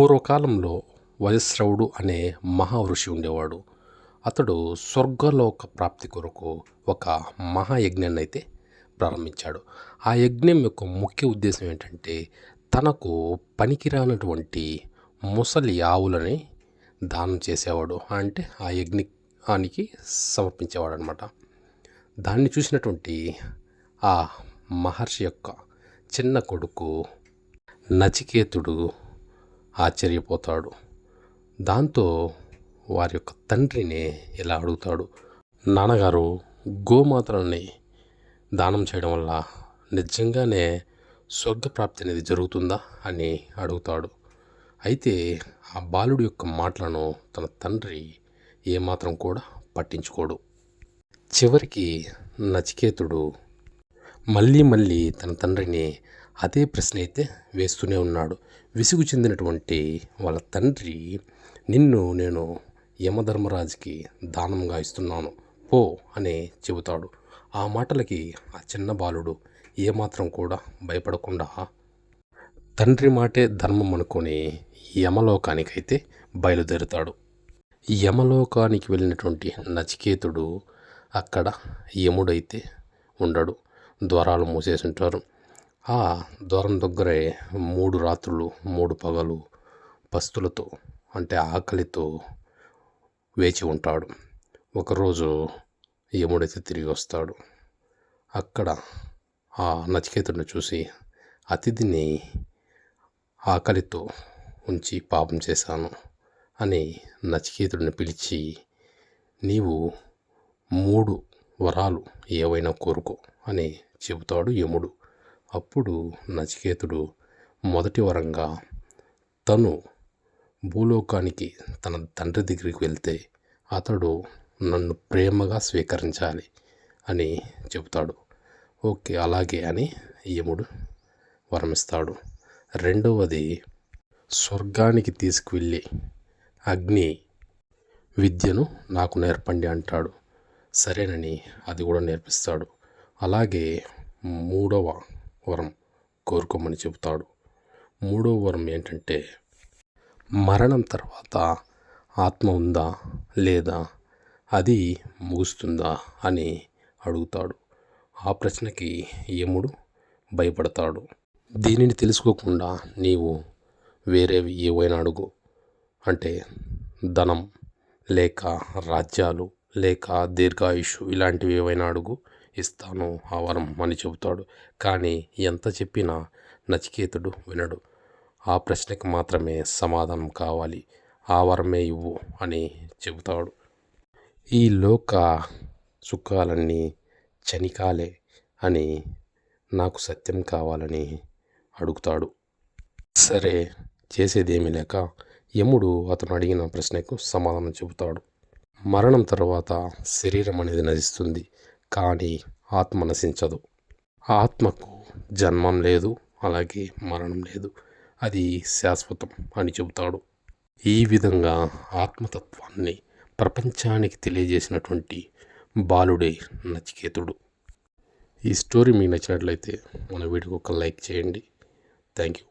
పూర్వకాలంలో వయస్రవుడు అనే మహాఋషి ఉండేవాడు. అతడు స్వర్గలోక ప్రాప్తి కొరకు ఒక మహాయజ్ఞాన్ని అయితే ప్రారంభించాడు. ఆ యజ్ఞం యొక్క ముఖ్య ఉద్దేశం ఏంటంటే తనకు పనికిరానటువంటి ముసలి ఆవులని దానం చేసేవాడు. అంటే ఆ యజ్ఞానికి సమర్పించేవాడు అనమాట దాన్ని చూసినటువంటి ఆ మహర్షి యొక్క చిన్న కొడుకు నచికేతుడు ఆశ్చర్యపోతాడు. దాంతో వారి యొక్క తండ్రిని ఇలా అడుగుతాడు నాన్నగారు గోమాతలని దానం చేయడం వల్ల నిజంగానే స్వర్గప్రాప్తి అనేది జరుగుతుందా? అని అడుగుతాడు. అయితే ఆ బాలుడి యొక్క మాటలను తన తండ్రి ఏమాత్రం కూడా పట్టించుకోడు. చివరికి నచికేతుడు మళ్ళీ మళ్ళీ తన తండ్రిని అదే ప్రశ్న అయితే వేస్తూనే ఉన్నాడు. విసుగు చెందినటువంటి వాళ్ళ తండ్రి నిన్ను నేను యమధర్మరాజుకి దానంగా ఇస్తున్నాను. పో అని చెబుతాడు. ఆ మాటలకి ఆ చిన్న బాలుడు ఏమాత్రం కూడా భయపడకుండా తండ్రి మాటే ధర్మం అనుకొని యమలోకానికైతే బయలుదేరుతాడు. యమలోకానికి వెళ్ళినటువంటి నచికేతుడు అక్కడ యముడైతే ఉండడు. ద్వారాలు మూసేసి ఉంటారు. ఆ ద్వారం దగ్గరే మూడు రాత్రులు మూడు పగలు పస్తులతో అంటే ఆకలితో వేచి ఉంటాడు. ఒకరోజు యముడైతే తిరిగి వస్తాడు. అక్కడ ఆ నచికేతుడిని చూసి అతిథిని ఆకలితో ఉంచి పాపం చేశాను అని నచికేతుడిని పిలిచి నీవు మూడు వరాలు ఏవైనా కోరుకో అని చెబుతాడు యముడు. అప్పుడు నచికేతుడు మొదటి వరంగా తను భూలోకానికి తన తండ్రి దగ్గరికి వెళ్తే అతడు నన్ను ప్రేమగా స్వీకరించాలి అని చెబుతాడు. ఓకే అలాగే అని యముడు వరమిస్తాడు. రెండవది స్వర్గానికి తీసుకువెళ్ళి అగ్ని విద్యను నాకు నేర్పండి అంటాడు. సరేనని అది కూడా నేర్పిస్తాడు. అలాగే మూడవ వరం కోరుకోమని చెబుతాడు. మూడవ వరం ఏంటంటే మరణం తర్వాత ఆత్మ ఉందా లేదా అది ముగుస్తుందా అని అడుగుతాడు. ఆ ప్రశ్నకి యముడు భయపడతాడు. దీనిని తెలుసుకోకుండా నీవు వేరేవి ఏవైనా అడుగు. అంటే ధనం లేక రాజ్యాలు లేక దీర్ఘాయుష్ ఇలాంటివి ఏవైనా అడుగు. ఇస్తాను ఆ వరం అని చెబుతాడు. కానీ ఎంత చెప్పినా నచికేతుడు వినడు. ఆ ప్రశ్నకి మాత్రమే సమాధానం కావాలి. ఆ వరమే ఇవ్వు అని చెబుతాడు. ఈ లోక సుఖాలన్నీ చనికాలే అని నాకు సత్యం కావాలని అడుగుతాడు. సరే చేసేదేమీ లేక యముడు అతను అడిగిన ప్రశ్నకు సమాధానం చెబుతాడు. మరణం తర్వాత శరీరం అనేది నశిస్తుంది. కానీ ఆత్మ నశించదు. ఆత్మకు జన్మం లేదు అలాగే మరణం లేదు. అది శాశ్వతం అని చెబుతాడు. ఈ విధంగా ఆత్మతత్వాన్ని ప్రపంచానికి తెలియజేసినటువంటి బాలుడే నచికేతుడు. ఈ స్టోరీ మీకు నచ్చినట్లయితే మన వీడికి ఒక లైక్ చేయండి. Thank you